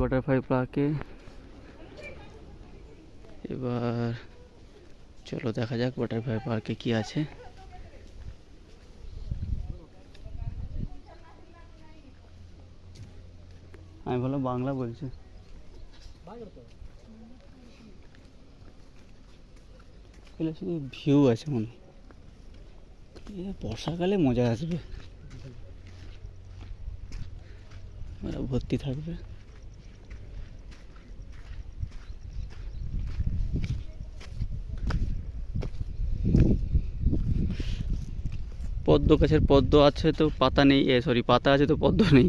Butterfly পার্কে এবার চলো দেখা যাক বাটারফ্লাই পার্কে কি আছে। আমি ভালো বাংলা বলছি। শুধু ভিউ আছে মনে। বর্ষাকালে মজা আসবে। ভর্তি থাকবে। পদ্ম গাছের পদ্ম আছে তো পাতা নেই, এ সরি পাতা আছে তো পদ্ম নেই।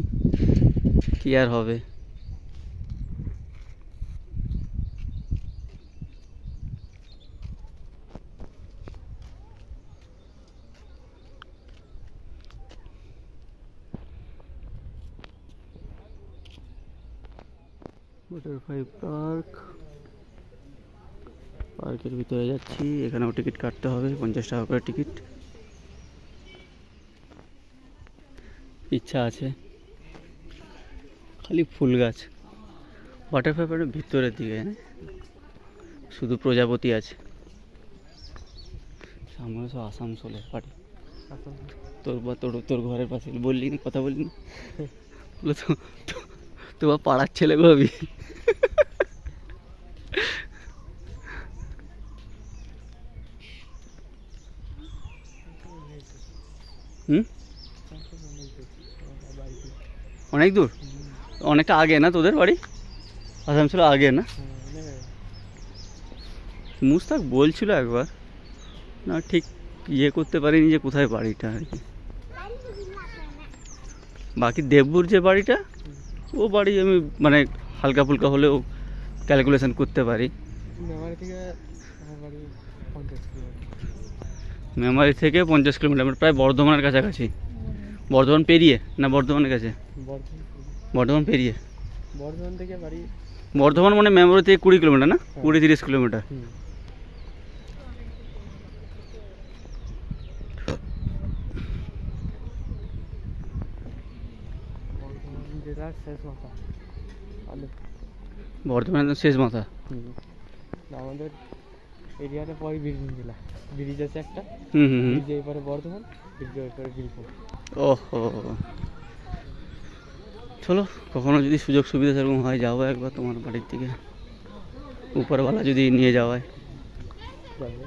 কি আর হবে? বাটারফ্লাই পার্ক পার্কের ভিতরে যাচ্ছি, এখানেও টিকিট কাটতে হবে, পঞ্চাশ টাকা করে টিকিট। ইচ্ছা আছে। খালি ফুল গাছ। বাটারফ্লাই পার্কের ভিতরের দিকে হ্যাঁ? শুধু প্রজাপতি আছে। সামনে সব আসানসোলের বাড়ি। তোর বা তোর তোর ঘরের পাশে। বললি না, কথা বললি না? তো তোমার পাড়ার ছেলে আমি। হুম? অনেক দূর? অনেকটা আগে না তোদের বাড়ি? আসানসোল আগে না? মুস্তাক বলছিল একবার না ঠিক ইয়ে করতে পারিনি যে কোথায় বাড়িটা আর কি। বাকি দেবপুর যে বাড়িটা ও বাড়ি আমি মানে হালকা ফুলকা হলেও ক্যালকুলেশন করতে পারি। মেমারি থেকে পঞ্চাশ কিলোমিটার। মেমারি থেকে পঞ্চাশ কিলোমিটার মানে প্রায় বর্ধমানের কাছাকাছি। বর্ধমান পেরিয়ে না বর্ধমানের কাছে? বর্ধমান পেরিয়ে। বর্ধমান থেকে বাড়ি? বর্ধমান মানে মেমোরি থেকে কুড়ি কিলোমিটার না? কুড়ি তিরিশ কিলোমিটার। বর্ধমান শেষ মাথা। আমাদের এরিয়াটা পরে বীরভূম জেলা। ব্রিজ আছে একটা। হুম হুম হুম। ব্রিজে এপারে বর্ধমান ওপরে বীরভূম ওহো। চলো কখনো যদি সুযোগ সুবিধা সেরকম হয় যাব একবার তোমার বাড়ির দিকে। উপরওয়ালা যদি নিয়ে যাওয়ায় যাবে।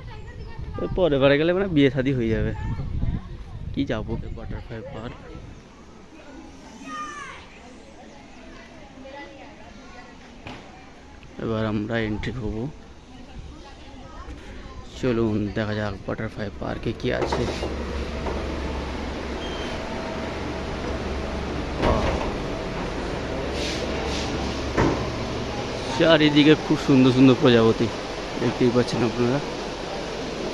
ওই পরে বারে গেলে মানে বিয়ে শাদি হয়ে যাবে। কি যাব? বাটারফ্লাই পার্ক এবার আমরা এন্ট্রি হব চলুন, দেখা যাক বাটারফ্লাই পার্কে কি আছে। চারিদিকে খুব সুন্দর সুন্দর প্রজাপতি, দেখতেই পাচ্ছেন আপনারা।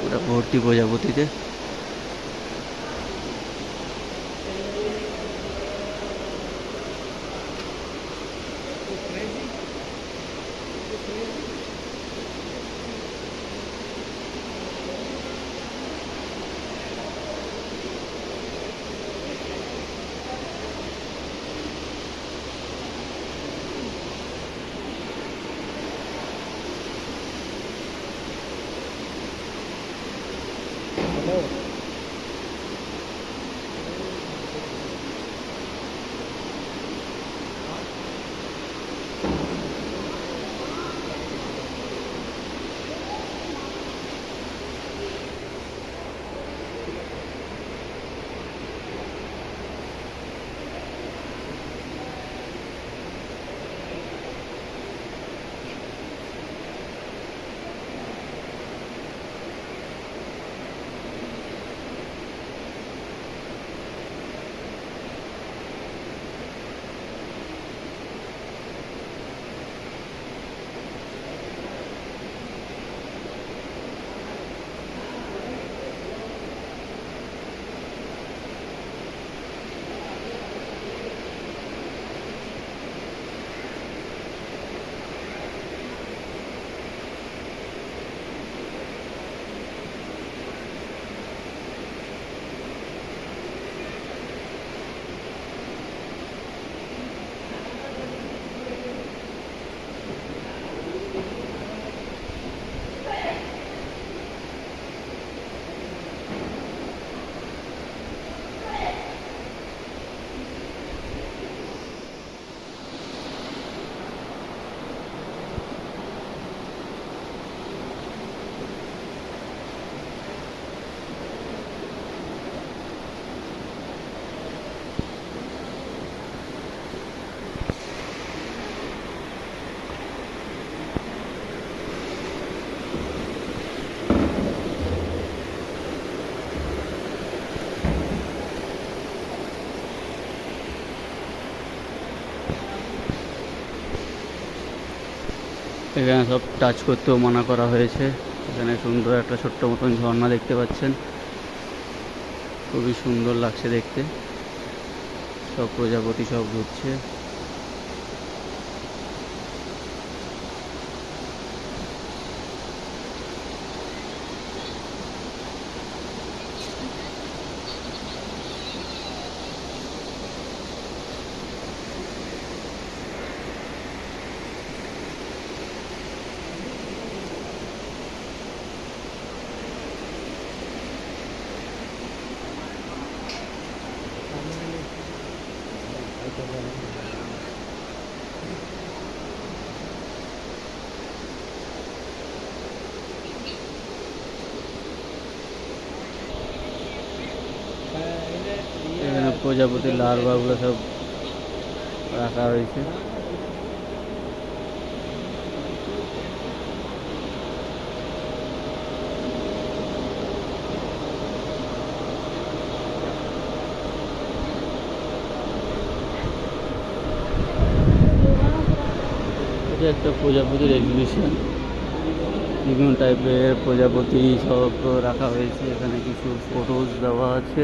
ওটা ভর্তি প্রজাপতিতে। এখানে সব টাচ করতেও মানা করা হয়েছে। এখানে সুন্দর একটা ছোট্ট মতন ঝর্ণা দেখতে পাচ্ছেন। খুবই সুন্দর লাগছে দেখতে। সব প্রজাপতি সব ঘুরছে। প্রজাপতির লার্ভাগুলো সব রাখা হয়েছে। এটা একটা প্রজাপতির এক্সিবিশন বিভিন্ন টাইপের প্রজাপতি সব রাখা হয়েছে। এখানে কিছু ফটোজ দেওয়া আছে।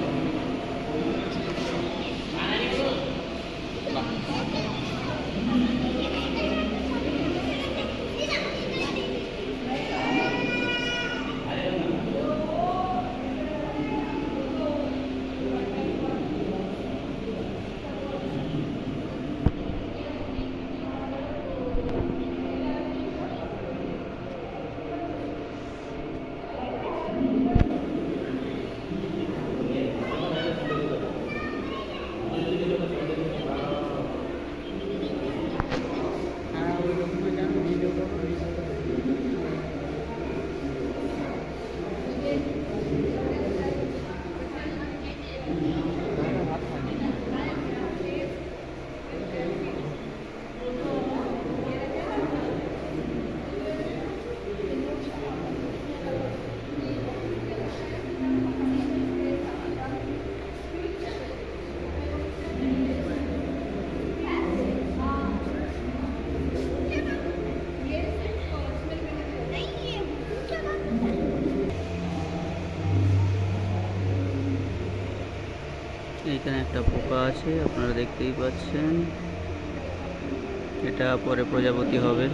এখানে একটা পোকা আছে আপনারা দেখতেই পাচ্ছেন। এটা পরে প্রজাপতি হবে।